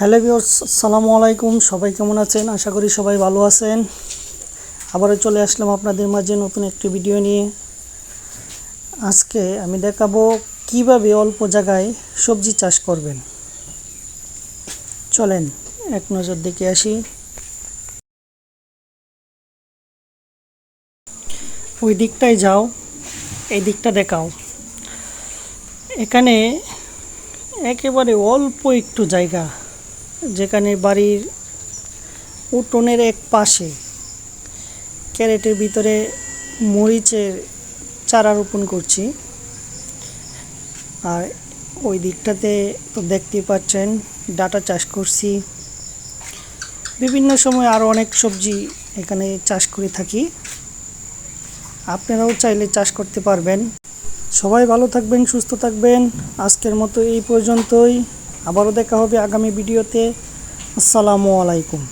Hello viewers, আসসালামু আলাইকুম। সবাই কেমন আছেন? আশা করি সবাই ভালো আছেন। আবারও চলে আসলাম আপনাদের মাঝে নতুন একটি ভিডিও নিয়ে। আজকে আমি দেখাবো কীভাবে অল্প জায়গায় সবজি চাষ করবেন। চলেন, এক নজর দেখে আসি। ওই দিকটায় যাও, এই দিকটা দেখাও। এখানে একেবারে অল্প একটু জায়গা। যেখানে বাড়ির উঠোনের এক পাশে ক্যারেটের ভিতরে মরিচের চারা রোপণ করছি। আর ওই দিকটাতে তো দেখতেই পাচ্ছেন, ডাটা চাষ করছি। বিভিন্ন সময় আরও অনেক সবজি এখানে চাষ করে থাকি। আপনারাও চাইলে চাষ করতে পারবেন। সবাই ভালো থাকবেন, সুস্থ থাকবেন। আজকের মতো এই পর্যন্তই। আবারও দেখা হবে আগামী ভিডিওতে। আসসালামু আলাইকুম।